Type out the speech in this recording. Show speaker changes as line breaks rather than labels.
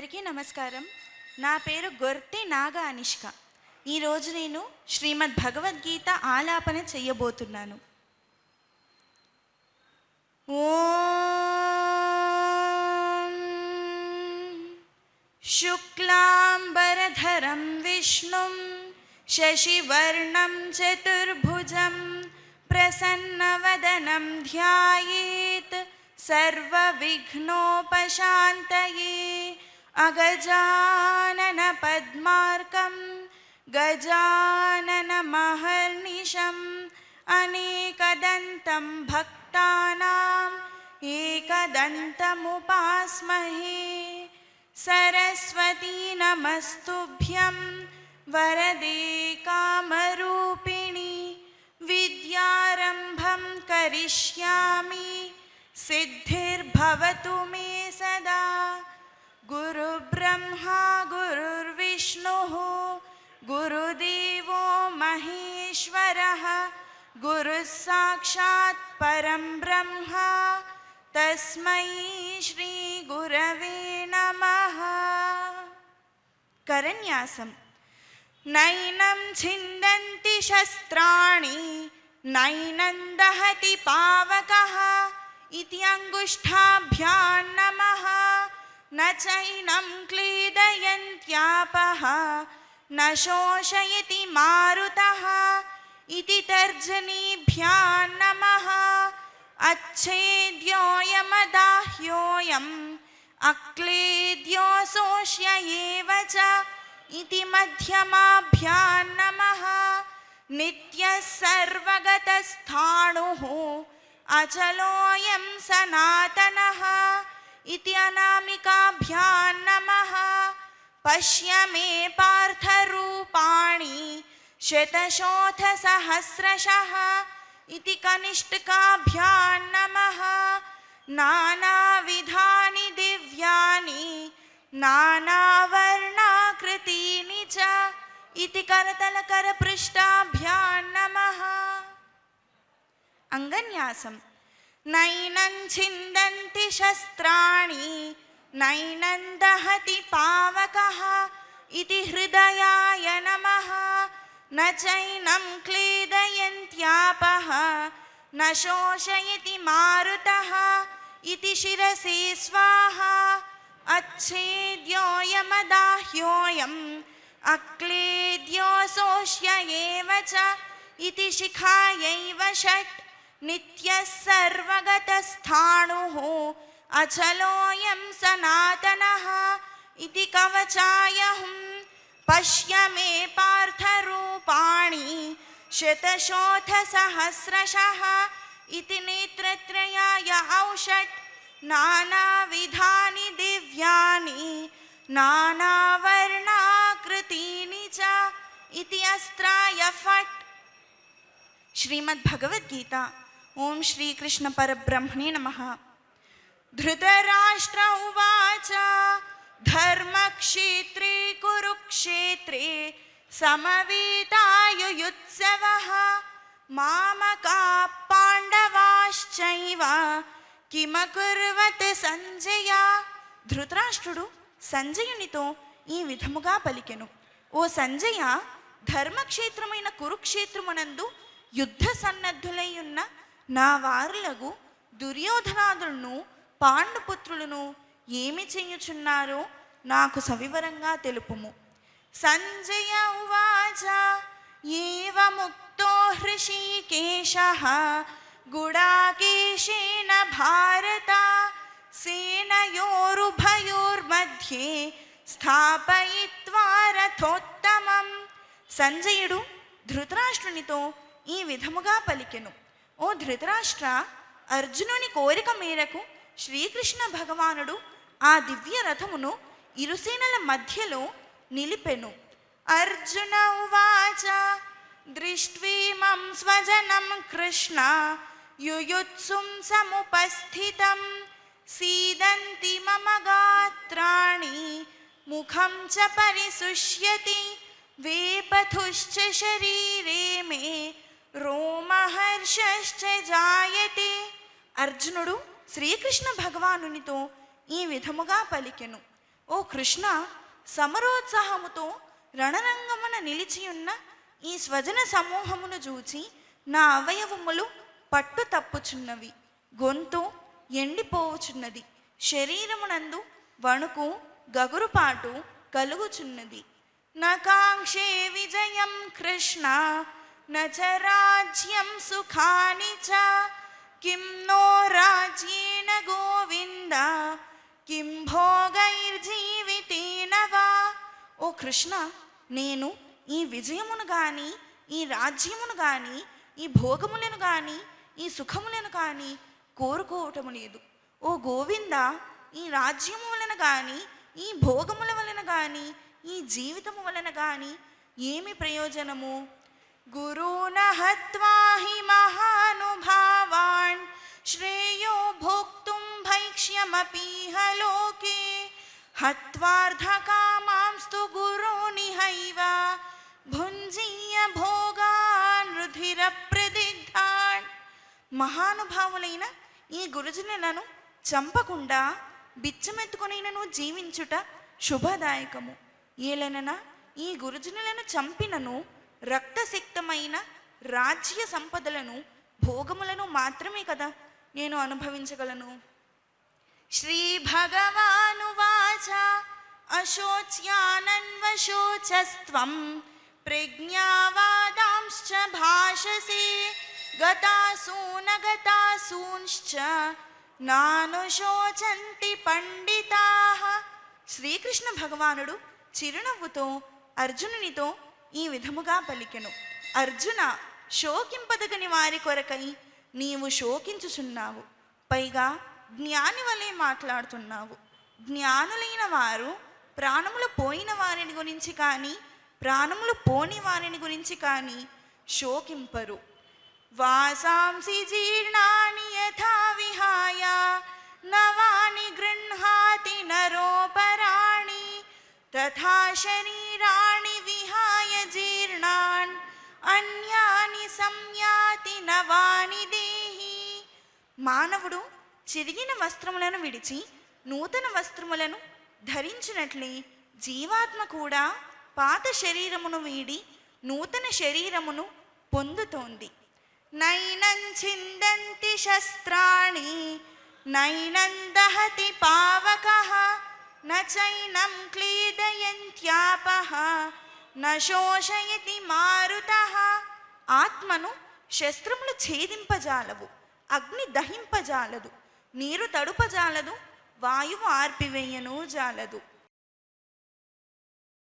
అందరికీ నమస్కారం. నా పేరు గొర్తి నాగ అనిష్క. ఈరోజు నేను శ్రీమద్ భగవద్గీత ఆలాపన చెయ్యబోతున్నాను ఓ శుక్లాంబరధరం విష్ణుం శశివర్ణం చతుర్భుజం ప్రసన్నవదనం ధ్యాయేత్ సర్వవిఘ్నోపశాంతయే अगजाननपद्मार्कं गजाननमहर्निशम् अनेकदन्तं भक्तानाम् एकदन्तमुपास्महे। सरस्वती नमस्तुभ्यं वरदे कामरूपिणि विद्यारम्भं करिष्यामि सिद्धिर्भवतु मे सदा। गुरुब्रह्मा गुरुर्विष्णुः गुरुदेवो महेश्वरः, गुरुः साक्षात् परं ब्रह्म, तस्मै श्रीगुरवे नमः। करन्यासं नैनं छिन्दन्ति शस्त्राणि, नैनं दहति पावकः, इति नमः। न चैनं क्लेदयन्त्यापः न शोषयति मारुतः इति तर्जनीभ्यां नमः अच्छेद्योऽयमदाह्योऽयम् अक्लेद्योऽसोष्य एव च इति मध्यमाभ्यां नमः नित्यः सर्वगतस्थाणुः अचलोऽयं सनातनः इति अनामिकाभ्यां नमः। पश्य मे पार्थरूपाणि शतशोथसहस्रशः इति कनिष्ठकाभ्यां नमः। नानाविधानि दिव्यानि, नानावर्णाकृतीनि च। इति करतलकरपृष्ठाभ्यां नमः। अङ्गन्यासं नैनं छिन्दन्ति शस्त्राणि नैनं दहति पावकः इति हृदयाय नमः न चैनं क्लेदयन्त्यापः न शोषयति मारुतः इति शिरसि स्वाहा अच्छेद्योऽयमदाह्योऽयम् अक्लेद्योऽसोष्य एव च इति शिखायैव षट् नित्यः सर्वगतस्थाणुः अचलोऽयं सनातनः इति कवचायहुं। पश्य मे पार्थरूपाणि शतशोथसहस्रशः इति नेत्रत्रयाय औषट्। नानाविधानि दिव्यानि नानावर्णाकृतीनि च इति अस्त्राय फट्। श्रीमद्भगवद्गीता। ఓం శ్రీకృష్ణ పరబ్రహ్మణి నమ. ధృతరాష్ట్ర ఉచ ధర్మక్షేత్రే కురుక్షేత్రే సమవీతాయుత్సవ మామకా పాండవాశ్చైవ కిమకుర్వత్ సంజయ. ధృతరాష్ట్రుడు సంజయునితో ఈ విధముగా పలికెను. ఓ సంజయ ధర్మక్షేత్రమైన కురుక్షేత్రమునందు యుద్ధ సన్నద్ధులై ఉన్న నా వారులకు దుర్యోధనాదులను పాండుపుత్రులను ఏమి చేయుచున్నారో నాకు సవివరంగా తెలుపుము. సంజయ ఉవాచ ఏవముక్తో హృషికేశ గుడాకేశేన భారత సేనయోరుభయోర్మధ్యే స్థాపయిత్వా రథోత్తమం సంజయుడు ధృతరాష్ట్రునితో ఈ విధముగా పలికెను. ఓ ధృతరాష్ట్ర అర్జునుని కోరిక మేరకు శ్రీకృష్ణ భగవానుడు ఆ దివ్య రథమును ఇరుసేనల మధ్యలో నిలిపెను. అర్జున ఉవాచ దృష్ట్వీమం స్వజనం కృష్ణ యుయుత్సుం సముపస్థితం సీదంతి మమ గాత్రాణి ముఖం చ పరిశుష్యతి వేపథుశ్చ శరీరే మే రోమహర్షశ్చ జాయతే. అర్జునుడు శ్రీకృష్ణ భగవానునితో ఈ విధముగా పలికెను. ఓ కృష్ణ సమరోత్సాహముతో రణరంగమున నిలిచియున్న ఈ స్వజన సమూహమును చూచి నా అవయవములు పట్టు తప్పుచున్నవి. గొంతు ఎండిపోవుచున్నది. శరీరమునందు వణుకు గగురుపాటు కలుగుచున్నది. నకాంక్షే విజయం కృష్ణ. నజరాజ్యం సుఖాని చ కిం నో రాజ్యేన గోవింద కిం భోగైర్జీవితేన వా ఓ కృష్ణ నేను ఈ విజయమును గాని ఈ రాజ్యమును గాని ఈ భోగములను గాని ఈ సుఖములను గాని కోరుకోవటము లేదు. ఓ గోవింద ఈ రాజ్యము వలన గాని ఈ భోగముల వలన గాని ఈ జీవితము వలన గాని ఏమి ప్రయోజనము? గురున హత్వా హి మహానుభావాన్ శ్రేయో భోక్తుం భైక్ష్యమపీహ లోకే హత్వార్ధకామాంస్తు గురోనిహైవ భుంజీయ భోగాన్ రుధిర ప్రదిగ్ధాన్ మహానుభావులైన ఈ గురుజనులను చంపకుండా బిచ్చమెత్తుకునైనను జీవించుట శుభదాయకము. ఏలననా ఈ గురుజనులను చంపినను రక్తసిక్తమైన రాజ్య సంపదలను భోగములను మాత్రమే కదా నేను అనుభవించగలను. శ్రీ భగవానువాచ అశోచ్యానన్వశోచస్త్వం ప్రజ్ఞావాదాంశ్చ భాషసే గతాసూనగతాసూంశ్చ నానుశోచంతి పండితాః. శ్రీకృష్ణ భగవానుడు చిరునవ్వుతో అర్జునునితో ఈ విధముగా పలికెను. అర్జున శోకింపదగని వారి కొరకై నీవు శోకించుచున్నావు. పైగా జ్ఞాని వలె మాట్లాడుతున్నావు. జ్ఞానులైన వారు ప్రాణములు పోయిన వారిని గురించి కానీ ప్రాణములు పోని వారిని గురించి కానీ శోకింపరు. వాసాంసి జీర్ణాని యథా విహాయ నవాని గృహాతి నరోపరాణి తథా శరీరా అన్యాని సంయాతి నవాని దేహి. మానవుడు చిరిగిన వస్త్రములను విడిచి నూతన వస్త్రములను ధరించినట్లే జీవాత్మ కూడా పాత శరీరమును వీడి నూతన శరీరమును పొందుతోంది. నైనం చిందంతి శస్త్రాణి నైనం దహతి పావక నైనం క్లీదయంత్యాపహ న శోషయతి మారుత. ఆత్మను శస్త్రములు ఛేదింపజాలవు అగ్ని దహింపజాలదు నీరు తడుపజాలదు వాయువు ఆర్పివేయను జాలదు.